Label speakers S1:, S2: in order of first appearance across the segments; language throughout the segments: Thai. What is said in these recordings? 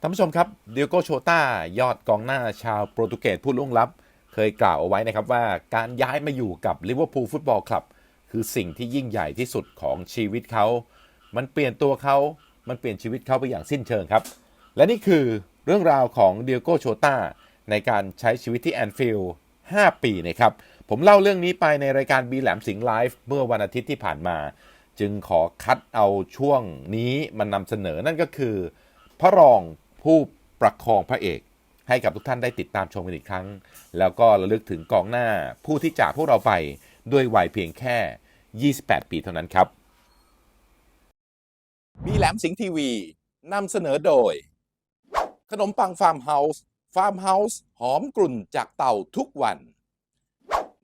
S1: ท่านผู้ชมครับเดียโกโชตายอดกองหน้าชาวโปรตุเกสผู้ล่วงลับ เคยกล่าวเอาไว้นะครับว่าการย้ายมาอยู่กับลิเวอร์พูลฟุตบอลคลับ คือสิ่งที่ยิ่งใหญ่ที่สุดของชีวิตเขา มันเปลี่ยนตัวเขา มันเปลี่ยนชีวิตเขาไปอย่างสิ้นเชิงครับ และนี่คือเรื่องราวของเดียโกโชตาในการใช้ชีวิตที่แอนฟิลด์5ปีนะครับ ผมเล่าเรื่องนี้ไปในรายการบีแหลมสิงห์ไลฟ์เมื่อวันอาทิตย์ที่ผ่านมา จึงขอคัดเอาช่วงนี้มานำเสนอนั่นก็คือ พระรอง ผู้ประคองพระเอกให้กับทุกท่านได้ติดตามชมกันอีกครั้ง แล้วก็ระลึกถึงกองหน้าผู้ที่จากพวกเราไปด้วยวัยเพียงแค่ 28 ปีเท่านั้นครับ
S2: มีแหลมสิงห์ทีวีนำเสนอโดย ขนมปังฟาร์มเฮาส์ฟาร์มเฮาส์หอมกลุ่นจากเต่าทุกวัน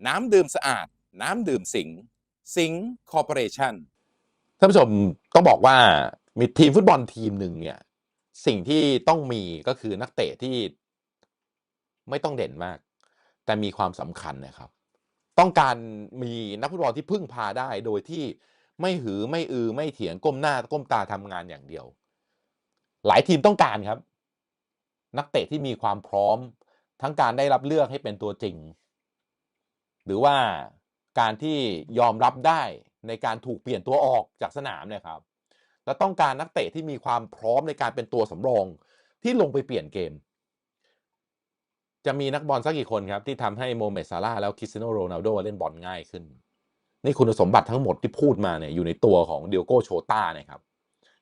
S2: น้ำดื่มสะอาด น้ำดื่มสิงห์สิงห์คอร์ปอเรชั่น
S1: ท่านผู้ชมต้องบอกว่ามีทีมฟุตบอลทีมหนึ่งเนี่ย สิ่งที่ต้องมีก็คือนักเตะที่ไม่ต้องเด่นมาก แต่มีความสำคัญนะครับ ต้องการมีนักฟุตบอลที่พึ่งพาได้โดยที่ไม่หือไม่อือไม่เถียงก้มหน้าก้มตาทำงานอย่างเดียว หลายทีมต้องการครับ นักเตะที่มีความพร้อมทั้งการได้รับเลือกให้เป็นตัวจริง หรือว่าการที่ยอมรับได้ในการถูกเปลี่ยนตัวออกจากสนามเนี่ยครับ และต้องการนักเตะที่มีความพร้อมในการเป็นตัวสำรองที่ลงไปเปลี่ยนเกม จะมีนักบอลสักกี่คนครับ ที่ทำให้โมเมดซาร่าแล้วคริสเตียโนโรนัลโดเล่นบอลง่ายขึ้น นี่คุณสมบัติทั้งหมดที่พูดมาเนี่ยอยู่ในตัวของเดียโก้โชต้านะครับ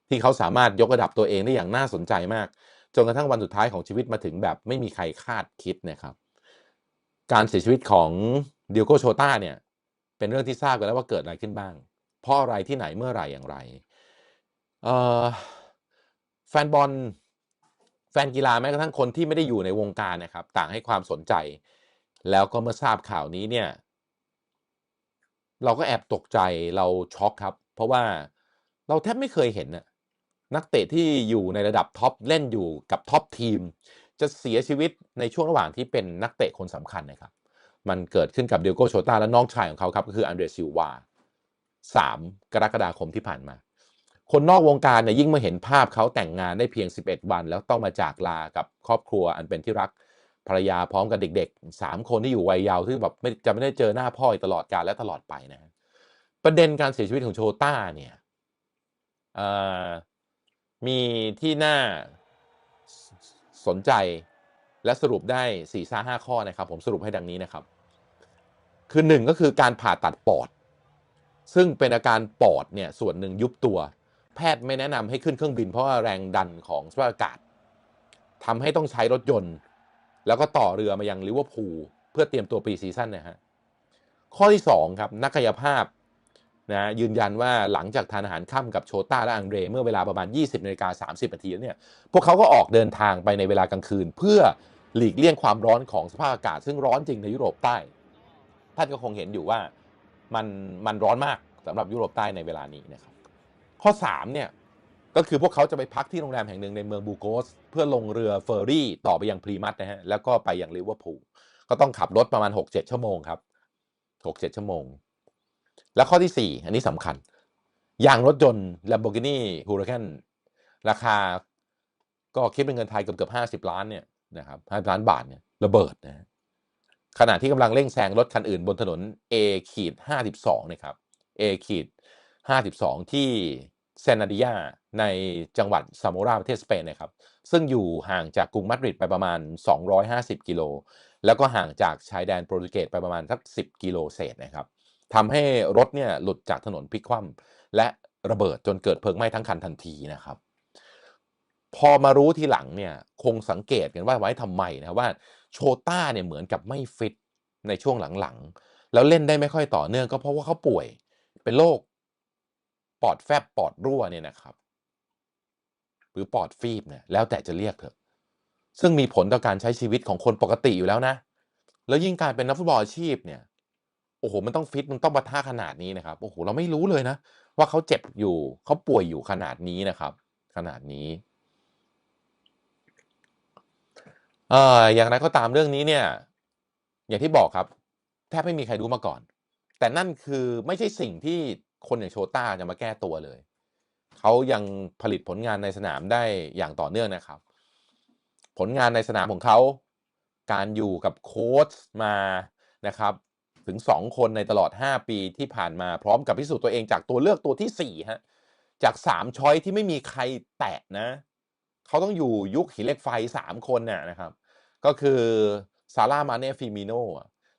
S1: ที่เขาสามารถยกระดับตัวเองได้อย่างน่าสนใจมาก จนกระทั่งวันสุดท้ายของชีวิตมาถึงแบบไม่มีใครคาดคิดนะครับการเสียชีวิตของเดียโกโชต้าเนี่ยเป็นเรื่องที่ทราบกันแล้วว่าเกิดอะไรขึ้นบ้าง เพราะอะไรที่ไหนเมื่อไหร่อย่างไร แฟนบอลแฟนกีฬาแม้กระทั่งคนที่ไม่ได้อยู่ในวงการนะครับ ต่างให้ความสนใจ แล้วก็เมื่อทราบข่าวนี้เนี่ย เราก็แอบตกใจเราช็อกครับ เพราะว่าเราแทบไม่เคยเห็นน่ะนักเตะที่อยู่ในระดับท็อปเล่นอยู่กับท็อปทีม จะเสียชีวิตในช่วงระหว่างที่เป็นนักเตะคนสำคัญนะครับ มันเกิดขึ้นกับเดลโกโชตาและน้องชายของเขาครับ ก็คืออันเดรซิลวา3กรกฎาคมที่ผ่านมา คนนอกวงการเนี่ยยิ่งมื่อเห็นภาพเขาแต่งงานได้เพียง 11 วัน แล้วต้องมาจากลากับครอบครัวอันเป็นที่รักภรรยาพร้อมกับเด็กๆ 3 คนที่อยู่วัยเยาว์ที่แบบจะไม่ได้เจอหน้าพ่ออีกตลอดกาลและตลอดไปนะประเด็นการเสียชีวิตของโชต้าเนี่ยมีที่น่าสนใจและสรุปได้4ี่าห้าข้อนะครับ ผมสรุปให้ดังนี้นะครับ คือหนึ่งก็คือการผ่าตัดปอด ซึ่งเป็นอาการปอดเนี่ยส่วนหนึ่งยุบตัว แพทย์ไม่แนะนำให้ขึ้นเครื่องบินเพราะว่าแรงดันของสภาพอากาศทำให้ต้องใช้รถยนต์ แล้วก็ต่อเรือมายังลิเวอร์พูลเพื่อเตรียมตัวปีซีซั่นนะฮะข้อที่ 2 ครับ นักกายภาพนะยืนยันว่าหลังจากทานอาหารค่ำกับโชต้าและอังเดรเมื่อเวลาประมาณ 20นาฬิกา30นาทีแล้วเนี่ยพวกเขาก็ออกเดินทางไปในเวลากลางคืน เพื่อหลีกเลี่ยงความร้อนของสภาพอากาศ ซึ่งร้อนจริงในยุโรปใต้ ท่านก็คงเห็นอยู่ว่ามันมันร้อนมากสำหรับยุโรปใต้ในเวลานี้นะครับ ข้อ3เนี่ยก็คือพวกเขาจะไปพักที่โรงแรมแห่งหนึ่งในเมืองบูโกส เพื่อลงเรือเฟอร์รี่ต่อไปยังพรีมัสนะฮะแล้วก็ไปยังลิเวอร์พูลก็ต้องขับรถประมาณ 6-7 ชั่วโมงครับ 6-7 ชั่วโมง แล้วข้อที่ 4 อันนี้สำคัญยางรถยนต์ Lamborghini Huracan ราคาก็คิดเป็นเงินไทยเกือบเกือบ50ล้านเนี่ยนะครับ50ล้านบาทเนี่ยระเบิดนะฮะขณะที่กำลังเร่งแซงรถคันอื่นบนถนน A ขีด52นะครับ A ขีด52ที่ เซนาดิยาในจังหวัดซาโมราประเทศสเปนนะครับ ซึ่งอยู่ห่างจากกรุงมาดริดไปประมาณ 250 กิโล แล้วก็ห่างจากชายแดนโปรตุเกสไปประมาณสัก 10 กิโลเศษนะครับทำให้รถเนี่ยหลุดจากถนนพลิกคว่ำและระเบิดจนเกิดเพลิงไหม้ทั้งคันทันทีนะครับ พอมารู้ทีหลังเนี่ยคงสังเกตกันว่าไว้ทำไมนะว่าโชต้าเนี่ยเหมือนกับไม่ฟิตในช่วงหลังๆ แล้วเล่นได้ไม่ค่อยต่อเนื่องก็เพราะว่าเขาป่วยเป็นโรค ปอดแฟบปอดรั่วเนี่ยนะครับหรือปอดฟีบเนี่ยแล้วแต่จะเรียกเถอะ ซึ่งมีผลต่อการใช้ชีวิตของคนปกติอยู่แล้วนะ แล้วยิ่งการเป็นนักฟุตบอลอาชีพเนี่ยโอ้โหมันต้องฟิตมันต้องปะทะขนาดนี้นะครับโอ้โหเราไม่รู้เลยนะ ว่าเขาเจ็บอยู่เขาป่วยอยู่ขนาดนี้นะครับ ขนาดนี้เอ่ออย่างไรก็ตามเรื่องนี้เนี่ย อย่างที่บอกครับ แทบไม่มีใครรู้มาก่อน แต่นั่นคือไม่ใช่สิ่งที่ คนอย่างโชต้าจะมาแก้ตัวเลย เขายังผลิตผลงานในสนามได้อย่างต่อเนื่องนะครับ ผลงานในสนามของเขา การอยู่กับโค้ชมานะครับถึง 2 คนในตลอด 5 ปีที่ผ่านมาพร้อมกับพิสูจน์ตัวเองจากตัวเลือกตัวที่4ฮะจาก 3 ช้อยที่ไม่มีใครแตะนะ เขาต้องอยู่ยุคหินเหล็กไฟ 3 คนน่ะนะครับ ก็คือซาร่ามาเน่ฟิมิโน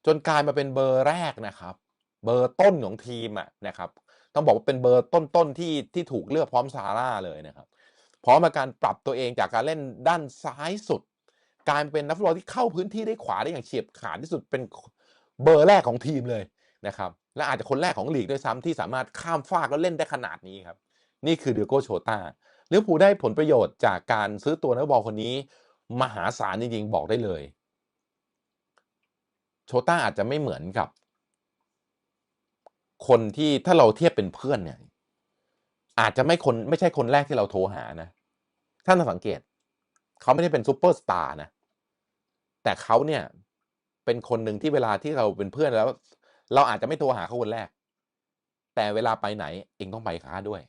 S1: จนกลายมาเป็นเบอร์แรกนะครับ เบอร์ต้นของทีมอะนะครับ ต้องบอกว่าเป็นเบอร์ต้นๆที่ที่ถูกเลือกพร้อมซาร่าเลยนะครับพร้อมกับการปรับตัวเองจากการเล่นด้านซ้ายสุดกลายเป็นนักฟุตบอลที่เข้าพื้นที่ได้ขวาได้อย่างเฉียบขาดที่สุดเป็นเบอร์แรกของทีมเลยนะครับและอาจจะคนแรกของลีกด้วยซ้ำที่สามารถข้ามฟากแล้วเล่นได้ขนาดนี้ครับ นี่คือเดียโกโชตาเลิเวอร์พูลได้ผลประโยชน์จากการซื้อตัวนักบอลคนนี้ มหาศาลจริงๆบอกได้เลย โชต้าอาจจะไม่เหมือนกับ คนที่ถ้าเราเทียบเป็นเพื่อนเนี่ย อาจจะไม่คนไม่ใช่คนแรกที่เราโทรหานะท่านสังเกต เขาไม่ได้เป็นซูเปอร์สตาร์นะ แต่เขาเนี่ย เป็นคนหนึ่งที่เวลาที่เราเป็นเพื่อนแล้ว เราอาจจะไม่โทรหาเขาคนแรก แต่เวลาไปไหนเองต้องไปค้าด้วย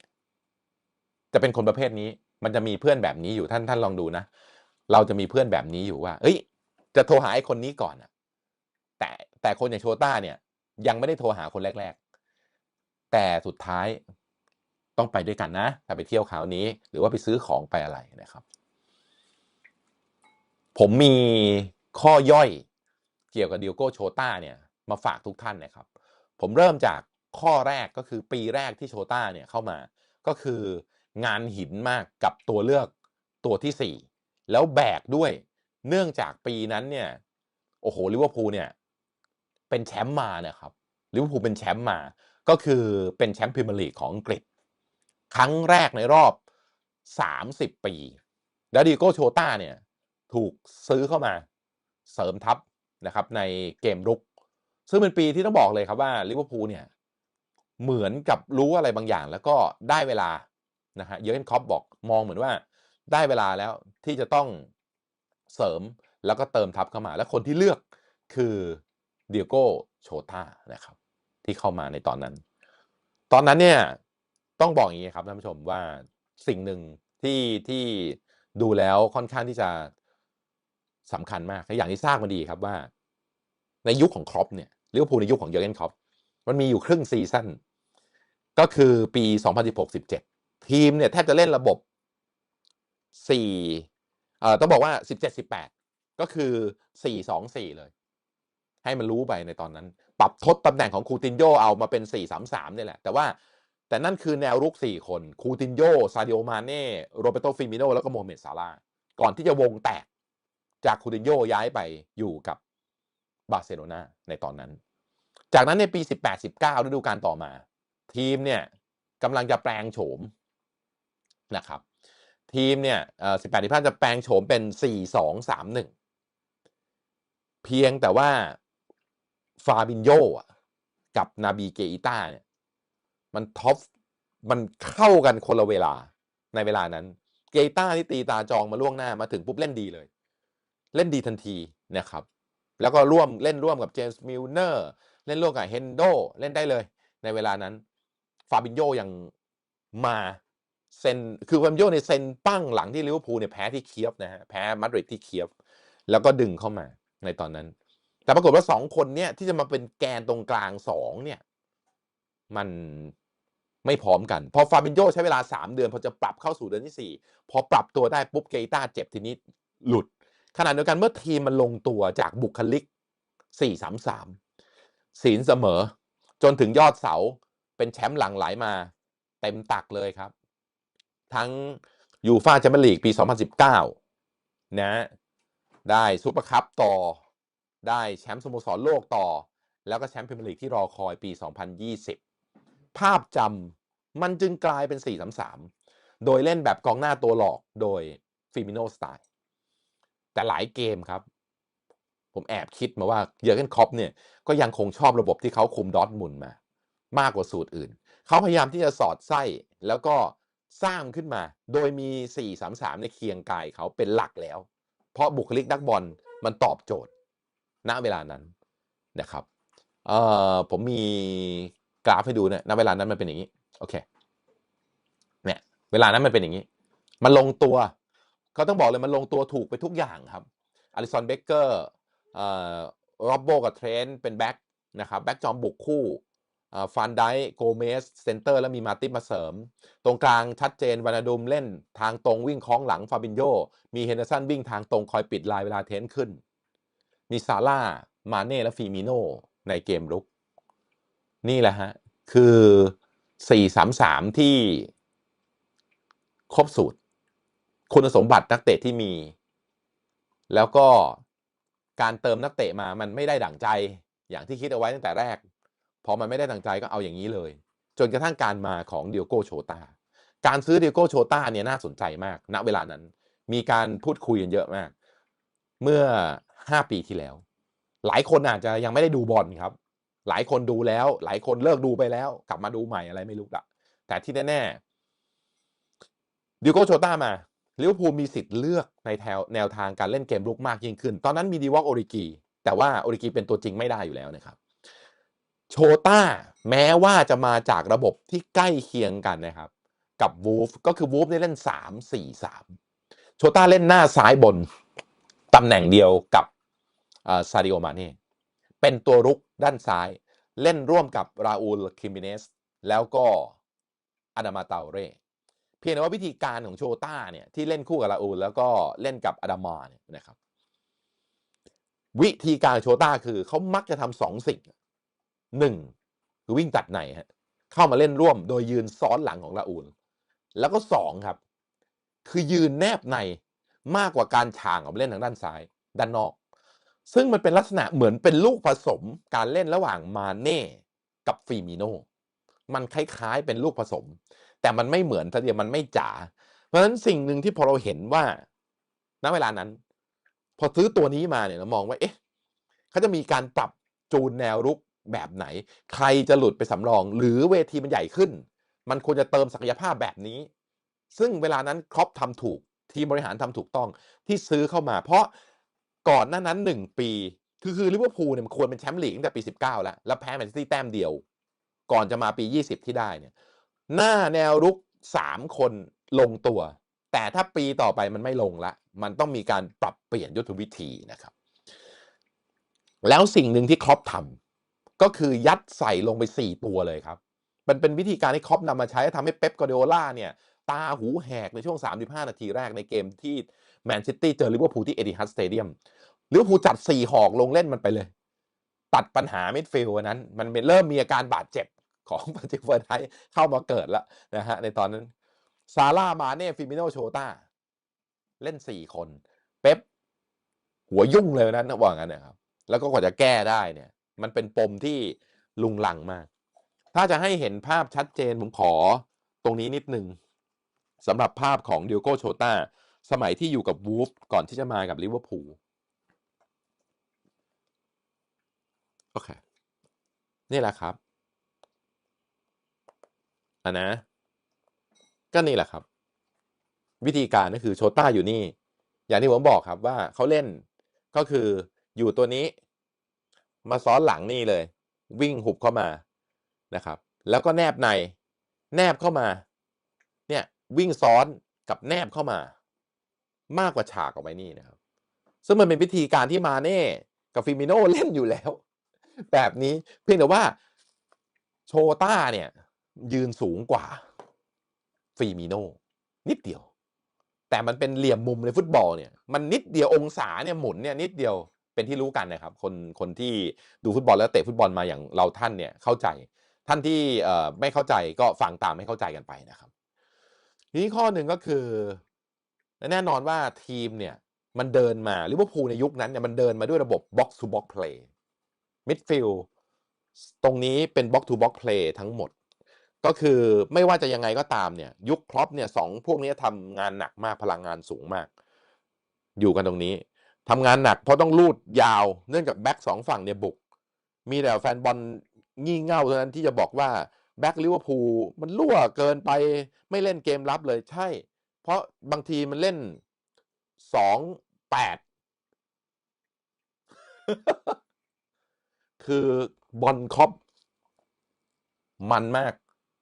S1: จะเป็นคนประเภทนี้ มันจะมีเพื่อนแบบนี้อยู่ท่านท่านลองดูนะ เราจะมีเพื่อนแบบนี้อยู่ว่า เอ้ย จะโทรหาไอ้คนนี้ก่อนอะแต่แต่คนอย่างโชต้าเนี่ย ยังไม่ได้โทรหาคนแรก แต่สุดท้ายต้องไปด้วยกันนะถ้าไปเที่ยวคราวนี้ หรือว่าไปซื้อของไปอะไรนะครับ ผมมีข้อย่อยเกี่ยวกับดิโก้โชต้าเนี่ยมาฝากทุกท่านนะครับ ผมเริ่มจากข้อแรกก็คือปีแรกที่โชต้าเนี่ยเข้ามาก็คืองานหินมากกับตัวเลือกตัวที่ 4 แล้วแบกด้วย เนื่องจากปีนั้นเนี่ยโอ้โหลิเวอร์พูลเนี่ยเป็นแชมป์มาเนี่ยครับลิเวอร์พูลเป็นแชมป์มา ก็คือเป็นแชมป์พรีเมียร์ลีกของอังกฤษ ครั้งแรกในรอบ 30 ปี แล้วดิโก้โชต้าเนี่ยถูกซื้อเข้ามาเสริมทัพนะครับในเกมรุก ซึ่งเป็นปีที่ต้องบอกเลยครับว่าลิเวอร์พูลเนี่ยเหมือนกับรู้อะไรบางอย่าง แล้วก็ได้เวลานะฮะเยอร์เกนคอปบอกมองเหมือนว่าได้เวลาแล้วที่จะต้องเสริมแล้วก็เติมทัพเข้ามา และคนที่เลือกคือเดียโก้โชตานะครับ ที่เข้ามาในตอนนั้น ตอนนั้นเนี่ยต้องบอกอย่างนี้ครับท่านผู้ชมว่าสิ่งหนึ่งที่ที่ดูแล้วค่อนข้างที่จะสำคัญมากอย่างที่ทราบมาดีครับว่า ในยุคของครอปเนี่ยลิเวอร์พูลในยุคของเยอร์เกนคล็อปมันมีอยู่ครึ่งซีซั่นก็คือปี 2016-17 ทีมเนี่ยแทบจะเล่นระบบ 4 เอ่อต้องบอกว่า 17-18 ก็คือ 4-2-4 เลย ให้มันรู้ไปในตอนนั้น ปรับทดตำแหน่งของคูตินโยเอามาเป็น 4-3-3เนี่ยแหละ แต่ว่าแต่นั่นคือแนวรุก 4 คนคูตินโยซาดิโอมาเน่โรเบโตฟิมิโนแล้วก็โมเมดซาร่าก่อนที่จะวงแตกจากคูตินโยย้ายไปอยู่กับบาร์เซโลนาในตอนนั้น จากนั้นในปี 18-19ฤดูกาลต่อมา ทีมเนี่ยกำลังจะแปลงโฉมนะครับทีมเนี่ยเอ่อ18 15จะแปลงโฉมเป็น 4-2-3-1 เพียงแต่ว่า ฟาบินโยกับนาบีเกอิต้าเนี่ยมันท็อปมันเข้ากันคนละเวลาในเวลานั้น เกอิต้าที่ตีตาจองมาล่วงหน้ามาถึงปุ๊บเล่นดีเลย เล่นดีทันทีนะครับ แล้วก็ร่วมเล่นร่วมกับเจมส์มิลเนอร์เล่นร่วมกับเฮนโดเล่นได้เลย ในเวลานั้นฟาบินโยยังมาเซนคือฟาบินโยในเซนปั้งหลังที่ลิเวอร์พูลเนี่ยแพ้ที่เคียฟนะฮะแพ้มาดริดที่เคียฟแล้วก็ดึงเข้ามาในตอนนั้น แต่ปรากฏว่าสองคนเนี่ยที่จะมาเป็นแกนตรงกลางสองเนี่ย มันไม่พร้อมกัน พอฟาบินโยใช้เวลา 3 เดือน พอจะปรับเข้าสู่เดือนที่ 4 พอปรับตัวได้ปุ๊บเกต้าเจ็บทีนี้หลุด ขณะเดียวกันเมื่อทีมมันลงตัวจากบุคลิก 4-3-3 ศีลเสมอ จนถึงยอดเสาเป็นแชมป์หลังไหลมา เต็มตักเลยครับ ทั้งยูฟาแชมเปี้ยนลีกปี 2019 นะ ได้ซุปเปอร์คัพต่อ ได้แชมป์สโมสรโลกต่อ แล้วก็แชมป์พรีเมียร์ลีกที่รอคอยปี 2020 ภาพจำมันจึงกลายเป็น 4-3-3 โดยเล่นแบบกองหน้าตัวหลอกโดยฟิมิโนสไตล์แต่หลายเกมครับ ผมแอบคิดมาว่าเยอร์เกนคอปเนี่ยก็ยังคงชอบระบบที่เขาคุมดอทมุนมา มากกว่าสูตรอื่น เขาพยายามที่จะสอดไส้แล้วก็สร้างขึ้นมา โดยมี 4-3-3 ในเคียงกายเขาเป็นหลักแล้ว เพราะบุคลิกนักบอลมันตอบโจทย์ ณเวลานั้นนะครับเอ่อผมมีกราฟให้ดูเนี่ยณเวลานั้นมันเป็นอย่างนี้โอเคเนี่ยเวลานั้นมันเป็นอย่างนี้ มันลงตัวเขาต้องบอกเลยมันลงตัวถูกไปทุกอย่างครับอลิสันเบเกอร์เอ่อโรบโบกับเทรนต์เป็นแบ็คนะครับแบ็คจอมบุกคู่ฟันไดโกเมสเซนเตอร์แล้วมีมาติปมาเสริม ตรงกลางชัดเจนวานาดุมเล่นทางตรงวิ่งคล้องหลังฟาบินโยมีเฮนเดอร์สันวิ่งทางตรงคอยปิดลายเวลาเทนขึ้น มีซาร่ามาเน่และฟีมิโนในเกมรุก นี่แหละฮะ คือ 4-3-3 ที่ครบสูตร คุณสมบัตินักเตะที่มี แล้วก็การเติมนักเตะมามันไม่ได้ดั่งใจอย่างที่คิดเอาไว้ตั้งแต่แรก พอมันไม่ได้ดั่งใจก็เอาอย่างนี้เลย จนกระทั่งการมาของเดียโกโชตา การซื้อเดียโกโชตาเนี่ยน่าสนใจมาก ณเวลานั้น มีการพูดคุยกันเยอะมาก เมื่อ 5 ปีที่แล้ว หลายคนอาจจะยังไม่ได้ดูบอลครับ หลายคนดูแล้ว หลายคนเลิกดูไปแล้ว กลับมาดูใหม่อะไรไม่รู้ละแต่ที่แน่ๆดิโกโชต้ามาลิเวอร์พูลมีสิทธิ์เลือกในแถวแนวทางการเล่นเกมลุกมากยิ่งขึ้น ตอนนั้นมีดีวอกโอริกีแต่ว่าโอริกีเป็นตัวจริงไม่ได้อยู่แล้วนะครับโชต้าแม้ว่าจะมาจากระบบที่ใกล้เคียงกันนะครับ กับวูฟก็คือวูฟได้เล่น 3 4 3 โชต้าเล่นหน้าซ้ายบน ตำแหน่งเดียวกับ ซาดิโอมาเน่เป็นตัวรุกด้านซ้าย เล่นร่วมกับราอูลคิมิเนสแล้วก็อาดามาเตาเร่เพียงแต่ว่าวิธีการของโชต้าเนี่ยที่เล่นคู่กับราอูลแล้วก็เล่นกับอาดามาเนี่ยนะครับ วิธีการโชต้าคือเขามักจะทำสองสิ่งหนึ่งคือวิ่งตัดในฮะเข้ามาเล่นร่วมโดยยืนซ้อนหลังของราอูล แล้วก็สองครับ คือยืนแนบในมากกว่าการฉางออกมาเล่นทางด้านซ้าย ด้านนอก ซึ่งมันเป็นลักษณะเหมือนเป็นลูกผสมการเล่นระหว่างมาเน่กับฟีมิโนมันคล้ายๆเป็นลูกผสม แต่มันไม่เหมือนทีเดียวมันไม่จ๋าเพราะฉะนั้นสิ่งหนึ่งที่พอเราเห็นว่าณเวลานั้น พอซื้อตัวนี้มาเนี่ยเรามองว่าเอ๊ะเขาจะมีการปรับจูนแนวรุกแบบไหน ใครจะหลุดไปสำรอง หรือเวทีมันใหญ่ขึ้น มันควรจะเติมศักยภาพแบบนี้ ซึ่งเวลานั้นครอปทำถูก ทีมบริหารทำถูกต้องที่ซื้อเข้ามา เพราะ ก่อนหน้านั้นหนึ่งปี คือคือลิเวอร์พูลเนี่ยมันควรเป็นแชมป์ลีกตั้งแต่ปี 19 แล้ว แล้วแพ้แมนซิตี้แต้มเดียว ก่อนจะมาปี 20 ที่ได้เนี่ยหน้าแนวรุก 3 คนลงตัว แต่ถ้าปีต่อไปมันไม่ลงละ มันต้องมีการปรับเปลี่ยนยุทธวิธีนะครับ แล้วสิ่งหนึ่งที่ครอปทำก็คือยัดใส่ลงไป 4 ตัวเลยครับ มันเป็นวิธีการที่ครอปนำมาใช้ทำให้เป๊ปกวาร์ดิโอล่าเนี่ยตาหูแหกในช่วง 35 นาทีแรกในเกมที่แมนซิตี้เจอลิเวอร์พูลที่เอติฮัดสเตเดียม ลิเวอร์พูลจัด4หอกลงเล่นมันไปเลย ตัดปัญหามิดฟิลด์นั้น มันเริ่มมีอาการบาดเจ็บของปาจิเฟอร์ไทเข้ามาเกิดแล้วนะฮะในตอนนั้นซาร่ามาเน่ฟิมิโนโชตาเล่น4คน เป๊ปหัวยุ่งเลยนั้นนะว่างั้นนะครับแล้วก็กว่าจะแก้ได้เนี่ย มันเป็นปมที่ลุงลังมาก ถ้าจะให้เห็นภาพชัดเจนผมขอตรงนี้นิดนึงสำหรับภาพของเดิโก้โชตาสมัยที่อยู่กับวูฟก่อนที่จะมากับลิเวอร์พูล โอเค นี่แหละครับอันนะ ก็นี่แหละครับ วิธีการก็คือโชต้าอยู่นี่ อย่างที่ผมบอกครับว่าเขาเล่นก็คืออยู่ตัวนี้ มาซ้อนหลังนี่เลย วิ่งหุบเข้ามานะครับ แล้วก็แนบใน แนบเข้ามา เนี่ยวิ่งซ้อนกับแนบเข้ามา มากกว่าฉากออกไปนี่นะครับ ซึ่งมันเป็นวิธีการที่มาเน่กับฟิมิโนเล่นอยู่แล้ว แบบนี้ เพียงแต่ว่าโชต้าเนี่ย ยืนสูงกว่าฟีมิโนนิดเดียว แต่มันเป็นเหลี่ยมมุมในฟุตบอลเนี่ย มันนิดเดียวองศาเนี่ยหมุนเนี่ยนิดเดียวเป็นที่รู้กันนะครับ คนคนที่ดูฟุตบอลแล้วเตะฟุตบอลมาอย่างเราท่านเนี่ยเข้าใจ ท่านที่ไม่เข้าใจก็ฟังตามไม่เข้าใจกันไปนะครับทีนี้ข้อหนึ่งก็คือแน่นอนว่าทีมเนี่ยมันเดินมาลิเวอร์พูลในยุคนั้นเนี่ยมันเดินมาด้วยระบบ box to box play midfield ตรงนี้เป็น box to box play ทั้งหมด ก็คือไม่ว่าจะยังไงก็ตามเนี่ย ยุคครอปเนี่ยสองพวกนี้ทำงานหนักมากพลังงานสูงมาก อยู่กันตรงนี้ทำงานหนักเพราะต้องลูดยาวเนื่องจากแบ็กสองฝั่งเนี่ยบุก มีแต่แฟนบอลงี่เง่าเท่านั้นที่จะบอกว่าแบ็กลิเวอร์พูลมันรั่วเกินไปไม่เล่นเกมรับเลยใช่ เพราะบางทีมันเล่นสองแปด คือบอลคอปมันมาก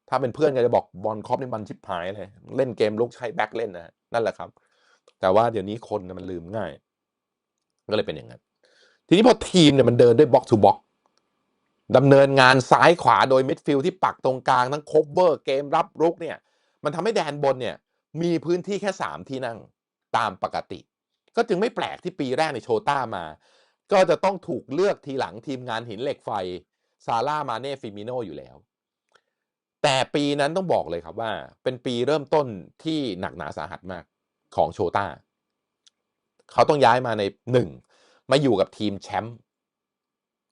S1: ถ้าเป็นเพื่อนก็จะบอกบอลคอปนี่มันชิบหายเลย เล่นเกมลุกใช้แบ็คเล่นนะนั่นแหละครับ แต่ว่าเดี๋ยวนี้คนมันลืมง่าย ก็เลยเป็นอย่างนั้น ทีนี้พอทีมเนี่ยมันเดินด้วยบ็อกทูบ็อกดำเนินงานซ้ายขวาโดยมิดฟิลด์ที่ปักตรงกลางทั้งโคเวอร์เกมรับรุกเนี่ย มันทำให้แดนบนเนี่ย มีพื้นที่แค่สามที่นั่งตามปกติ ก็จึงไม่แปลกที่ปีแรกในโชต้ามา ก็จะต้องถูกเลือกทีหลังทีมงานหินเหล็กไฟซาร่ามาเน่ฟิมิโนอยู่แล้ว แต่ปีนั้นต้องบอกเลยครับว่า เป็นปีเริ่มต้นที่หนักหนาสาหัสมากของโชต้าเขาต้องย้ายมาในหนึ่งมาอยู่กับทีมแชมป์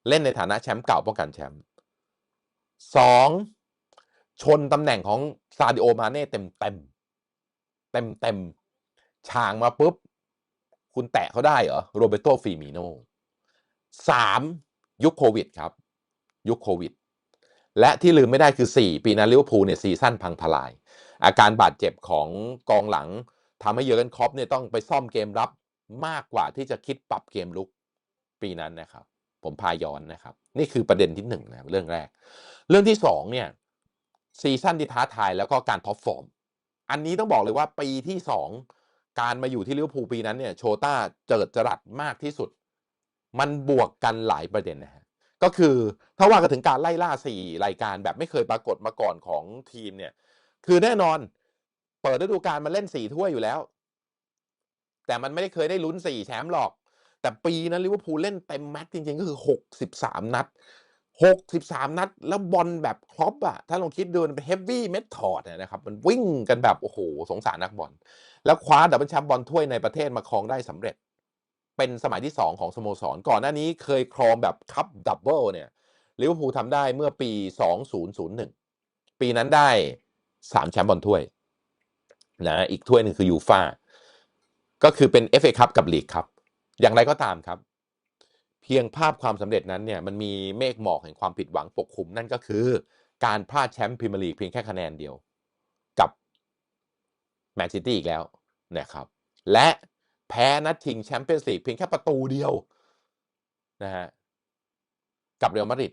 S1: เล่นในฐานะแชมป์เก่าป้องกันแชมป์สองชนตำแหน่งของซาดิโอมาเน่เต็มเต็มเต็มเต็มๆฉางมาปุ๊บ คุณแตะเขาได้เหรอโรเบโตฟิมิโน สามยุคโควิดครับ ยุคโควิด และที่ลืมไม่ได้คือ 4 ปีนั้นลิเวอร์พูลเนี่ยซีซั่นพังทลาย อาการบาดเจ็บของกองหลังทำให้เยอร์เกนคอปเนี่ยต้องไปซ่อมเกมรับมากกว่าที่จะคิดปรับเกมลุกปีนั้นนะครับ ผมพาย้อนนะครับ นี่คือประเด็นที่หนึ่งนะเรื่องแรก เรื่องที่สองเนี่ยซีซั่นที่ท้าทายแล้วก็การท็อปฟอร์มอันนี้ต้องบอกเลยว่าปีที่สองการมาอยู่ที่ลิเวอร์พูลปีนั้นเนี่ยโชต้าเจิดจรัสมากที่สุด มันบวกกันหลายประเด็นนะฮะก็คือถ้าว่ากันถึงการไล่ล่าสี่รายการแบบไม่เคยปรากฏมาก่อนของทีมเนี่ย คือแน่นอน เปิดฤดูกาลมาเล่นสี่ถ้วยอยู่แล้ว แต่มันไม่ได้เคยได้ลุ้นสี่แชมป์หรอก แต่ปีนั้นลิเวอร์พูลเล่นเต็มแม็กซ์จริงๆ ก็คือหกสิบสามนัดหกสิบสามนัด แล้วบอลแบบครอปอะถ้าลองคิดดูมันเป็นเฮฟวี่เมทอดนะครับ มันวิ่งกันแบบ โอ้โห สงสารนักบอลแล้วคว้าดับเบิลแชมป์บอลถ้วยในประเทศมาครองได้สำเร็จ เป็นสมัยที่ 2 ของสโมสร ก่อนหน้านี้เคยครองแบบคัพดับเบิลเนี่ยลิเวอร์พูลทำได้เมื่อปี 2001 ปีนั้นได้ 3 แชมป์บอลถ้วยนะอีกถ้วยหนึ่งคือยูฟาก็คือเป็น FA คัพกับลีกครับ อย่างไรก็ตามครับ เพียงภาพความสำเร็จนั้นเนี่ยมันมีเมฆหมอกแห่งความผิดหวังปกคลุมนั่นก็คือ การพลาดแชมป์พรีเมียร์ลีกเพียงแค่คะแนนเดียว กับแมนซิตี้อีกแล้วนะครับและ แพ้นัดชิงแชมเปี้ยนส์ลีกเพียงแค่ประตูเดียวนะฮะกับเรอัลมาดริด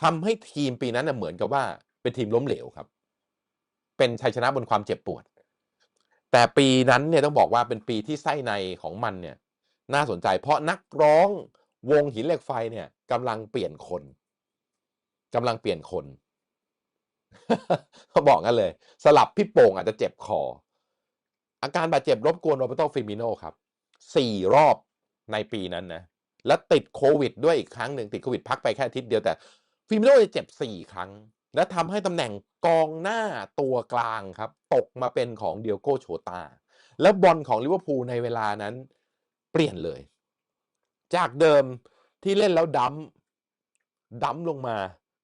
S1: ทำให้ทีมปีนั้นนะเหมือนกับว่าเป็นทีมล้มเหลวครับ เป็นชัยชนะบนความเจ็บปวด แต่ปีนั้นเนี่ยต้องบอกว่าเป็นปีที่ไส้ในของมันเนี่ย น่าสนใจเพราะนักร้องวงหินเหล็กไฟเนี่ยกำลังเปลี่ยนคนกำลังเปลี่ยนคนเขาบอกกันเลย สลับพี่โป่งอาจจะเจ็บคอ อาการบาดเจ็บรบกวนโรเบโตฟิมิโนครับสี่รอบในปีนั้นนะ แล้วติดโควิดด้วยอีกครั้งหนึ่งติดโควิดพักไปแค่อาทิตย์เดียวแต่ ฟิมิโนเจ็บสี่ครั้ง และทำให้ตำแหน่งกองหน้าตัวกลางครับ ตกมาเป็นของเดียโกโชตา แล้วบอลของลิเวอร์พูลในเวลานั้นเปลี่ยนเลย จากเดิมที่เล่นแล้วดัมดัมลงมา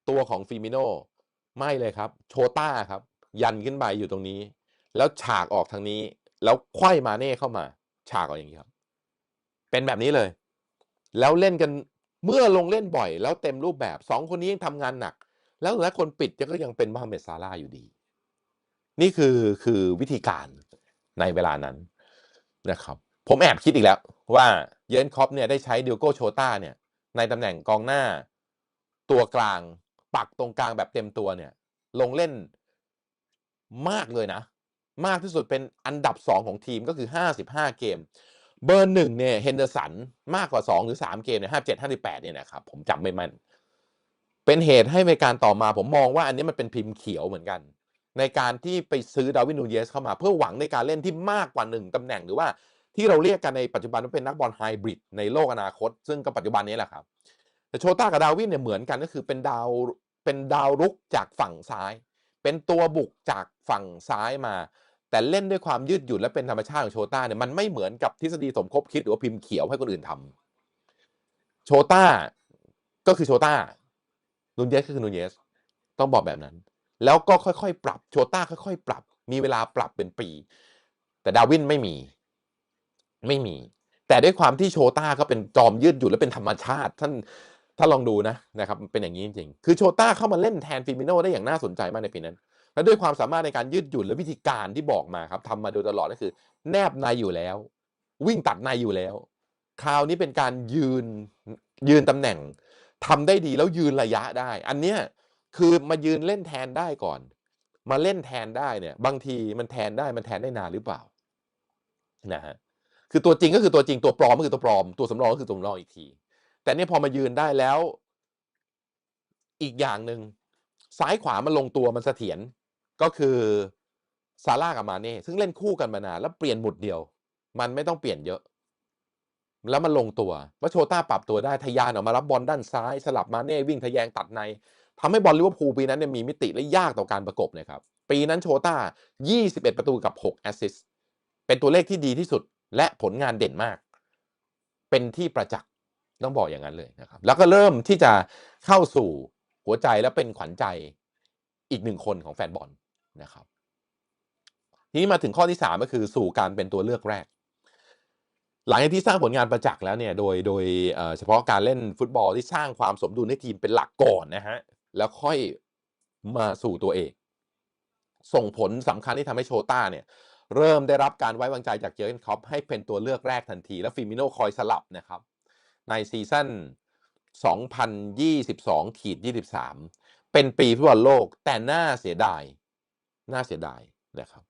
S1: ตัวของฟิมิโนไม่เลยครับ โชต้าครับ ยันขึ้นไปอยู่ตรงนี้ แล้วฉากออกทางนี้ แล้วไขว้มาเน่เข้ามา ฉากออกอย่างนี้ครับ เป็นแบบนี้เลย แล้วเล่นกันเมื่อลงเล่นบ่อย แล้วเต็มรูปแบบสองคนนี้ยังทำงานหนัก แล้วและคนปิดก็ยังเป็นมหาเมดซาร่าอยู่ดี นี่คือคือวิธีการในเวลานั้นนะครับ ผมแอบคิดอีกแล้ว ว่าเยนคอปเนี่ยได้ใช้ดิโก้โชต้าเนี่ย ในตำแหน่งกองหน้า ตัวกลาง ปักตรงกลางแบบเต็มตัวเนี่ย ลงเล่นมากเลยนะ มากที่สุดเป็นอันดับ 2 ของทีมก็คือ 55 เกม เบอร์หนึ่งเนี่ยเฮนเดอร์สันมากกว่า 2 หรือ 3 เกมเนี่ย57 58เนี่ยนะครับผมจำไม่มั่น เป็นเหตุให้ในการต่อมาผมมองว่าอันนี้มันเป็นพิมพ์เขียวเหมือนกัน ในการที่ไปซื้อดาวินนูเยสเข้ามา เพื่อหวังในการเล่นที่มากกว่า1ตำแหน่งหรือว่าที่เราเรียกกันในปัจจุบันว่าเป็นนักบอลไฮบริดในโลกอนาคต ซึ่งก็ปัจจุบันนี้แหละครับแต่โชต้ากับดาวินเนี่ยเหมือนกันก็คือเป็นดาวเป็นดาวรุกจากฝั่งซ้าย เป็นตัวบุกจากฝั่งซ้ายมา แต่เล่นด้วยความยืดหยุ่นและเป็นธรรมชาติของโชต้าเนี่ยมันไม่เหมือนกับทฤษฎีสมคบคิดหรือว่าพิมพ์เขียวให้คนอื่นทำโชต้าก็คือโชต้านูนเยสก็คือนูนเยสต้องบอกแบบนั้น แล้วก็ค่อยๆ ปรับโชต้าค่อยๆ ปรับ มีเวลาปรับเป็นปี แต่ดาวินไม่มี ไม่มี แต่ด้วยความที่โชต้าก็เป็นจอมยืดหยุ่นและเป็นธรรมชาติ ท่านถ้าลองดูนะนะครับเป็นอย่างนี้จริงๆ คือโชต้าเข้ามาเล่นแทนฟิมิโนได้อย่างน่าสนใจมากในปีนั้น และด้วยความสามารถในการยืดหยุ่นและวิธีการที่บอกมาครับทำมาโดยตลอดก็คือ แนบในอยู่แล้ว วิ่งตัดในอยู่แล้ว คราวนี้เป็นการยืนยืนตำแหน่งทำได้ดีแล้วยืนระยะได้ อันเนี้ยคือมายืนเล่นแทนได้ก่อน มาเล่นแทนได้เนี่ย บางทีมันแทนได้มันแทนได้นานหรือเปล่านะฮะคือตัวจริงก็คือตัวจริงตัวปลอมก็คือตัวปลอม ตัวสำรองก็คือตัวสำรองอีกที แต่เนี่ยพอมายืนได้แล้ว อีกอย่างหนึ่งซ้ายขวามันลงตัวมันเสถียร ก็คือซาร่ากับมาเน่ซึ่งเล่นคู่กันมานานแล้วเปลี่ยนหมุดเดียว มันไม่ต้องเปลี่ยนเยอะ แล้วมันลงตัวว่าโชต้าปรับตัวได้ทะยานออกมารับบอลด้านซ้าย สลับมาเน่วิ่งทะแยงตัดในทำให้บอลลิเวอร์พูลปีนั้นเนี่ยมีมิติและยากต่อการประกบนะครับ ปีนั้นโชต้า 21 ประตูกับ 6 แอสซิสเป็นตัวเลขที่ดีที่สุดและผลงานเด่นมาก เป็นที่ประจักษ์ต้องบอกอย่างนั้นเลยนะครับ แล้วก็เริ่มที่จะเข้าสู่หัวใจและเป็นขวัญใจอีกหนึ่งคนของแฟนบอล นะครับ ทีนี้มาถึงข้อที่ 3 ก็คือสู่การเป็นตัวเลือกแรก หลังจากที่สร้างผลงานประจักษ์แล้วเนี่ยโดยโดยเฉพาะการเล่นฟุตบอลที่สร้างความสมดุลให้ทีมเป็นหลักก่อนนะฮะแล้วค่อยมาสู่ตัวเอกส่งผลสำคัญที่ทำให้โชต้าเนี่ยเริ่มได้รับการไว้วางใจจากเจอร์เกนคล็อปให้เป็นตัวเลือกแรกทันที แล้วฟิมิโนคอยสลับนะครับ ในซีซั่น 2022ขีด23 เป็นปีฟุตบอลโลกแต่น่าเสียดาย น่าเสียดายนะครับ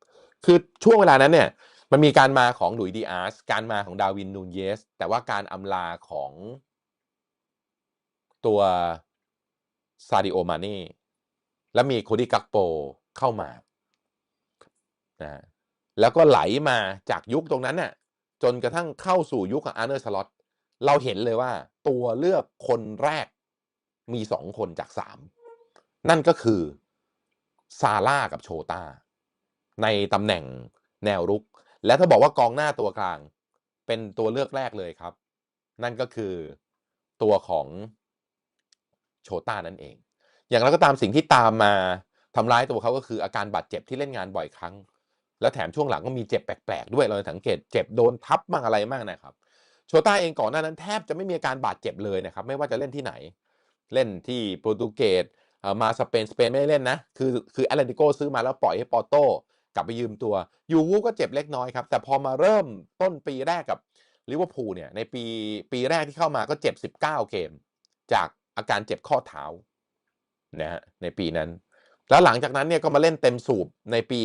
S1: คือช่วงเวลานั้นเนี่ยมันมีการมาของหลุยดีอาร์สการมาของดาวินนูนเยส แต่ว่าการอำลาของตัวซาดิโอมาเน่และมีโคดีกักโปเข้ามานะฮะแล้วก็ไหลมาจากยุคตรงนั้นน่ะจนกระทั่งเข้าสู่ยุคของอาร์เนอร์สล็อตเราเห็นเลยว่าตัวเลือกคนแรกมีสองคนจากสามนั่นก็คือ ซาร่ากับโชตาในตำแหน่งแนวรุก และถ้าบอกว่ากองหน้าตัวกลาง เป็นตัวเลือกแรกเลยครับ นั่นก็คือตัวของโชตานั่นเอง อย่างไรก็ตามสิ่งที่ตามมาทำร้ายตัวเขาก็คืออาการบาดเจ็บที่เล่นงานบ่อยครั้ง แล้วแถมช่วงหลังก็มีเจ็บแปลกๆด้วยเราสังเกตเจ็บโดนทับบ้างอะไรบ้างนะครับ โชต้าเองก่อนหน้านั้นแทบจะไม่มีอาการบาดเจ็บเลยนะครับ ไม่ว่าจะเล่นที่ไหน เล่นที่โปรตุเกส มาสเปนสเปนไม่ได้เล่นนะ คือคือแอตเลติโกซื้อมาแล้วปล่อยให้ปอร์โตกลับไปยืมตัวยูวูก็เจ็บเล็กน้อยครับ แต่พอมาเริ่มต้นปีแรกกับลิเวอร์พูลเนี่ยในปีปีแรกที่เข้ามาก็เจ็บ 19 เกม จากอาการเจ็บข้อเท้านะฮะในปีนั้น แล้วหลังจากนั้นเนี่ยก็มาเล่นเต็มสูบในปี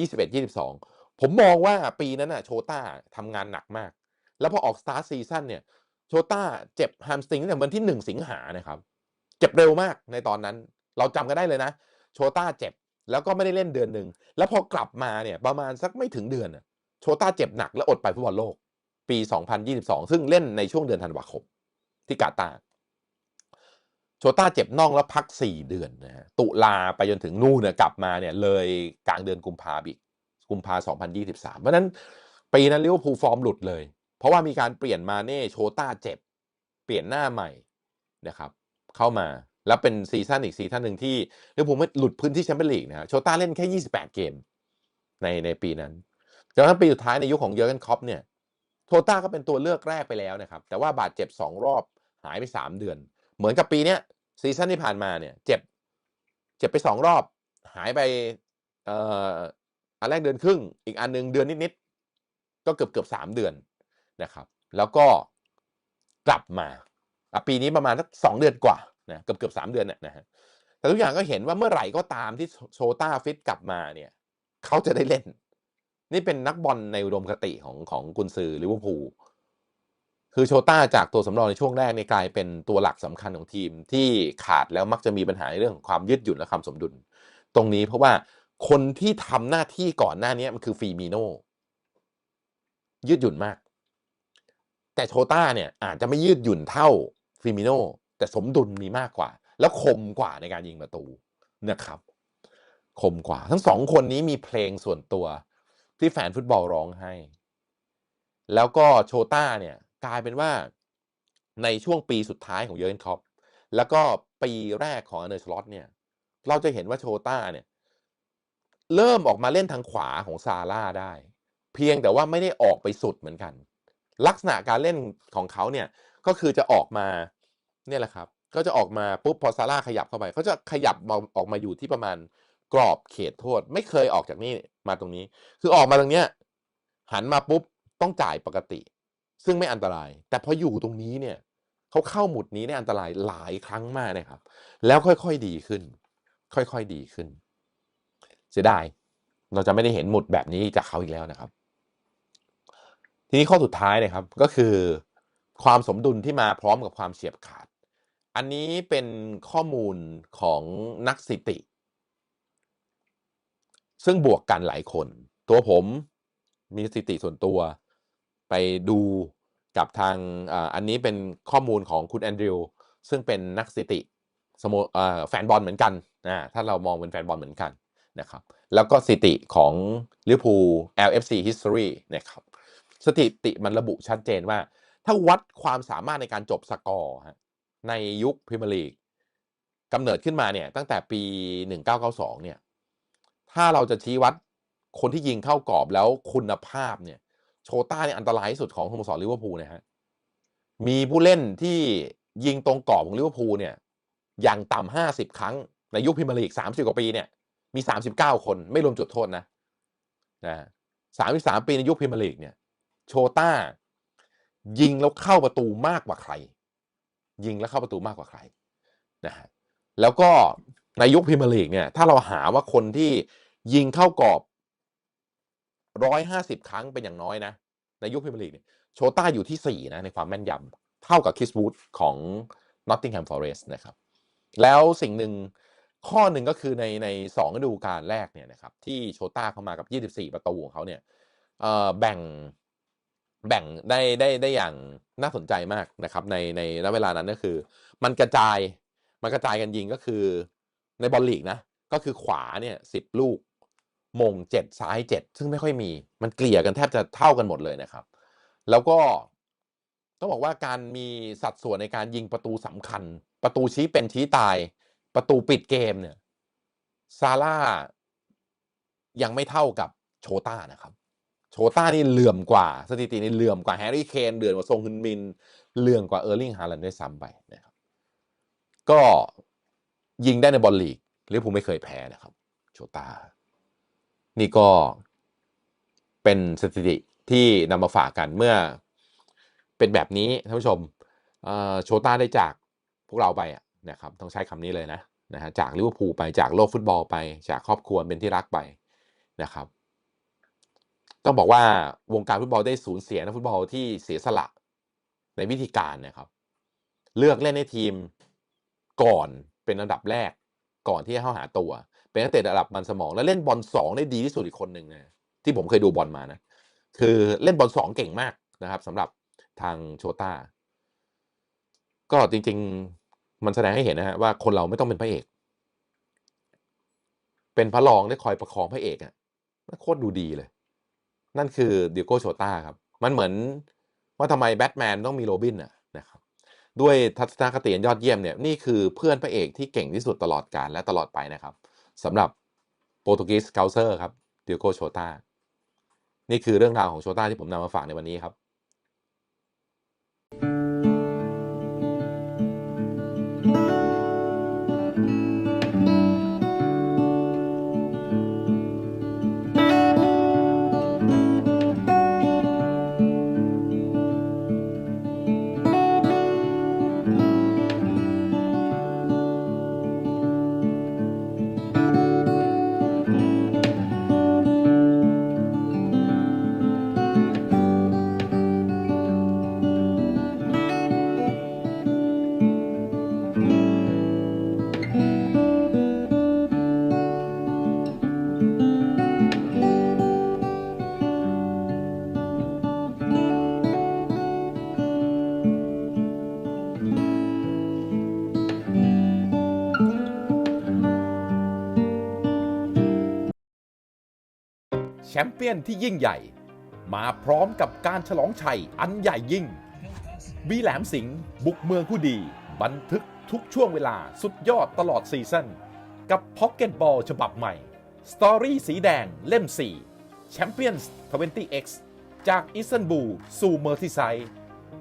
S1: 21-22 ผมมองว่าปีนั้นน่ะโชต้าทำงานหนักมาก แล้วพอออกสตาร์ทซีซั่นเนี่ยโชต้าเจ็บแฮมสตริงตั้งแต่วันที่ 1 สิงหานะครับ จ็บเร็วมากในตอนนั้น เราจำกันได้เลยนะ โชต้าเจ็บแล้วก็ไม่ได้เล่นเดือนหนึ่ง แล้วพอกลับมาเนี่ยประมาณสักไม่ถึงเดือนโชต้าเจ็บหนักและอดไปฟุตบอลโลก ปี 2022 ซึ่งเล่นในช่วงเดือนธันวาคมที่กาตาร์โชต้าเจ็บน่องแล้วพัก 4 เดือนนะฮะตุลาไปจนถึงนู่นเนี่ยกลับมาเนี่ยเลยกลางเดือนกุมภาพันธ์กุมภาพันธ์2023 เพราะฉะนั้นปีนั้นลิเวอร์พูลฟอร์มหลุดเลย เพราะว่ามีการเปลี่ยนมาเน่โชต้าเจ็บ เปลี่ยนหน้าใหม่นะครับ เข้ามา แล้วเป็นซีซั่นอีกซีซั่นหนึ่งที่ลิเวอร์พูลไม่หลุดพื้นที่แชมเปี้ยนลีกนะโชต้าเล่นแค่ 28 เกมในในปีนั้นจนกระทั่งปีสุดท้ายในยุคของเยอร์เกนคอปเนี่ยโชต้าก็เป็นตัวเลือกแรกไปแล้วนะครับ แต่ว่าบาดเจ็บ 2 รอบหายไป 3 เดือน เหมือนกับปีเนี้ยซีซั่นที่ผ่านมาเนี่ยเจ็บเจ็บไป 2 รอบ หายไปเอ่ออันแรกเดือนครึ่ง อีกอันหนึงเดือนนิดๆก็เกือบเกือบสามเดือนนะครับ แล้วก็กลับมา ปีนี้ประมาณสักสองเดือนกว่านะเกือบเกือบสามเดือนเนี่ยนะฮะแต่ทุกอย่างก็เห็นว่าเมื่อไหร่ก็ตามที่โชต้าฟิตกลับมาเนี่ยเขาจะได้เล่น นี่เป็นนักบอลในอุดมคติของของกุนซือลิเวอร์พูลคือโชต้าจากตัวสำรองในช่วงแรกเนี่ยกลายเป็นตัวหลักสำคัญของทีมที่ขาดแล้วมักจะมีปัญหาในเรื่องของความยืดหยุ่นและความสมดุล ตรงนี้เพราะว่าคนที่ทำหน้าที่ก่อนหน้านี้มันคือฟีมิโนยืดหยุ่นมาก แต่โชต้าเนี่ยอาจจะไม่ยืดหยุ่นเท่า ฟิมิโนแต่สมดุลมีมากกว่า แล้วคมกว่าในการยิงประตูนะครับ คมกว่า ทั้งสองคนนี้มีเพลงส่วนตัวที่แฟนฟุตบอลร้องให้ แล้วก็โชต้าเนี่ยกลายเป็นว่าในช่วงปีสุดท้ายของเยอร์เกนคอปแล้วก็ปีแรกของอเนอร์สล็อตเนี่ย เราจะเห็นว่าโชต้าเนี่ยเริ่มออกมาเล่นทางขวาของซาร่าได้ เพียงแต่ว่าไม่ได้ออกไปสุดเหมือนกัน ลักษณะการเล่นของเขาเนี่ยก็คือจะออกมา เนี่ยแหละครับ ก็จะออกมาปุ๊บพอซาร่าขยับเข้าไปเขาจะขยับออกมาอยู่ที่ประมาณกรอบเขตโทษ ไม่เคยออกจากนี่มาตรงนี้ คือออกมาตรงเนี้ยหันมาปุ๊บต้องจ่ายปกติ ซึ่งไม่อันตราย แต่พออยู่ตรงนี้เนี่ยเขาเข้าหมุดนี้เนี่ยอันตรายหลายครั้งมากนะครับ แล้วค่อยๆดีขึ้น ค่อยๆดีขึ้น เสียดายเราจะไม่ได้เห็นหมุดแบบนี้จากเขาอีกแล้วนะครับ ทีนี้ข้อสุดท้ายนะครับก็คือความสมดุลที่มาพร้อมกับความเฉียบขาด อันนี้เป็นข้อมูลของนักสิติ ซึ่งบวกกันหลายคน ตัวผมมีสิติส่วนตัว ไปดูกับทางอันนี้เป็นข้อมูลของคุณแอนดริวซึ่งเป็นนักสิติสโมแฟนบอลเหมือนกันนะถ้าเรามองเป็นแฟนบอลเหมือนกันนะครับ แล้วก็สถิติของลิเวอร์พูล LFC History นะครับสถิติมันระบุชัดเจนว่า ถ้าวัดความสามารถในการจบสกอร์ฮะ ในยุคพรีเมียร์ลีกกำเนิดขึ้นมาเนี่ยตั้งแต่ปี 1992เนี่ยถ้าเราจะชี้วัดคนที่ยิงเข้ากรอบแล้วคุณภาพเนี่ยโชต้าเนี่ยอันตรายที่สุดของสโมสรลิเวอร์พูลนะฮะมีผู้เล่นที่ยิงตรงกรอบของลิเวอร์พูลเนี่ยอย่างต่ำห้าสิบครั้งในยุคพรีเมียร์ลีกสามสิบกว่าปีเนี่ยมีสามสิบเก้าคนไม่รวมจุดโทษนะนะสามสิบสามปีในยุคพรีเมียร์ลีกเนี่ยโชต้ายิงแล้วเข้าประตูมากกว่าใคร ยิงแล้วเข้าประตูมากกว่าใครนะฮะแล้วก็ในยุคพรีเมียร์ลีกเนี่ยถ้าเราหาว่าคนที่ยิงเข้ากรอบร้อยห้าสิบครั้งเป็นอย่างน้อยนะ ในยุคพรีเมียร์ลีกเนี่ยโชต้าอยู่ที่สี่นะในความแม่นยำเท่ากับคิสบูธของ Nottingham Forest นะครับแล้วสิ่งหนึ่งข้อหนึ่งก็คือในในสองฤดูกาลแรกเนี่ยนะครับที่โชต้าเข้ามากับ 24 ประตูของเขาเนี่ยเออแบ่ง แบ่งได้ได้ได้อย่างน่าสนใจมากนะครับ ในในณเวลานั้นก็คือ มันกระจายมันกระจายกันยิงก็คือในบอลลีกนะก็คือขวาเนี่ยสิบลูก มงเจ็ดซ้ายเจ็ดซึ่งไม่ค่อยมี มันเกลี่ยกันแทบจะเท่ากันหมดเลยนะครับ แล้วก็ต้องบอกว่าการมีสัดส่วนในการยิงประตูสำคัญ ประตูชี้เป็นชี้ตาย ประตูปิดเกมเนี่ยซาร่ายังไม่เท่ากับโชต้านะครับ โชต้านี่เหลื่อมกว่า สถิตินี่เหลื่อมกว่าแฮร์รี่เคนเหลื่อมกว่าทรงฮึนมินเหลื่อมกว่าเออร์ลิงฮาลันด์ด้วยซ้ำไปนะครับก็ยิงได้ในบอลลีกลิเวอร์พูลไม่เคยแพ้นะครับ โชต้านี่ก็เป็นสถิติที่นำมาฝากกันเมื่อเป็นแบบนี้ท่านผู้ชมโชต้าได้จากพวกเราไปนะครับ ต้องใช้คำนี้เลยนะนะฮะจากลิเวอร์พูลไปจากโลกฟุตบอลไปจากครอบครัวเป็นที่รักไปนะครับ ต้องบอกว่าวงการฟุตบอลได้สูญเสียนักฟุตบอลที่เสียสละในวิธีการนะครับ เลือกเล่นในทีมก่อนเป็นอันดับแรกก่อนที่จะเข้าหาตัว เป็นนักเตะระดับมันสมอง และเล่นบอลสองได้ดีที่สุดอีกคนหนึ่งนะที่ผมเคยดูบอลมานะ คือเล่นบอลสองเก่งมากนะครับสำหรับทางโชต้าก็จริง ๆมันแสดงให้เห็นนะฮะว่าคนเราไม่ต้องเป็นพระเอก เป็นพระรองได้คอยประคองพระเอกอะ่ะมันโคตรดูดีเลย นั่นคือเดียโก้โชต้าครับ มันเหมือนว่าทำไมแบทแมนต้องมีโรบินอะนะครับด้วยทัศนคติยอดเยี่ยมเนี่ยนี่คือเพื่อนพระเอกที่เก่งที่สุดตลอดกาลและตลอดไปนะครับสำหรับโปรตุเกสเกาเซอร์ครับเดียโก้โชต้านี่คือเรื่องราวของโชต้าที่ผมนำมาฝากในวันนี้ครับ
S3: ชมเปี้ยนที่ยิ่งใหญ่ มาพร้อมกับการฉลองชัยอันใหญ่ยิ่ง บีแหลมสิงห์บุกเมืองผู้ดี บันทึกทุกช่วงเวลาสุดยอดตลอดซีซั่นกับพ็อกเก็ตบอลฉบับใหม่ สตอรี่สีแดงเล่ม 4 Champions 20X จากอิสตันบูลสู่เมอร์ทิไซด์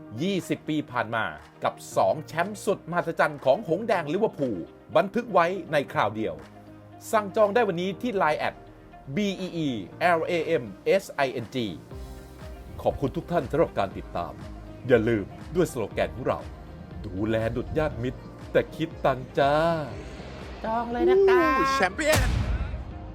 S3: 20 ปีผ่านมากับ 2 แชมป์สุดมหัศจรรย์ของหงส์แดงลิเวอร์พูลบันทึกไว้ในคราวเดียว สั่งจองได้วันนี้ที่ Line แอด B E E L A M S I N G ขอบคุณทุกท่านสำหรับการติดตาม อย่าลืมด้วยสโลแกนของเรา ดูแลดุดญาติมิตร แต่คิดตังค์จ้า
S4: จองเลยนะคะ
S2: แชมเปี้ยน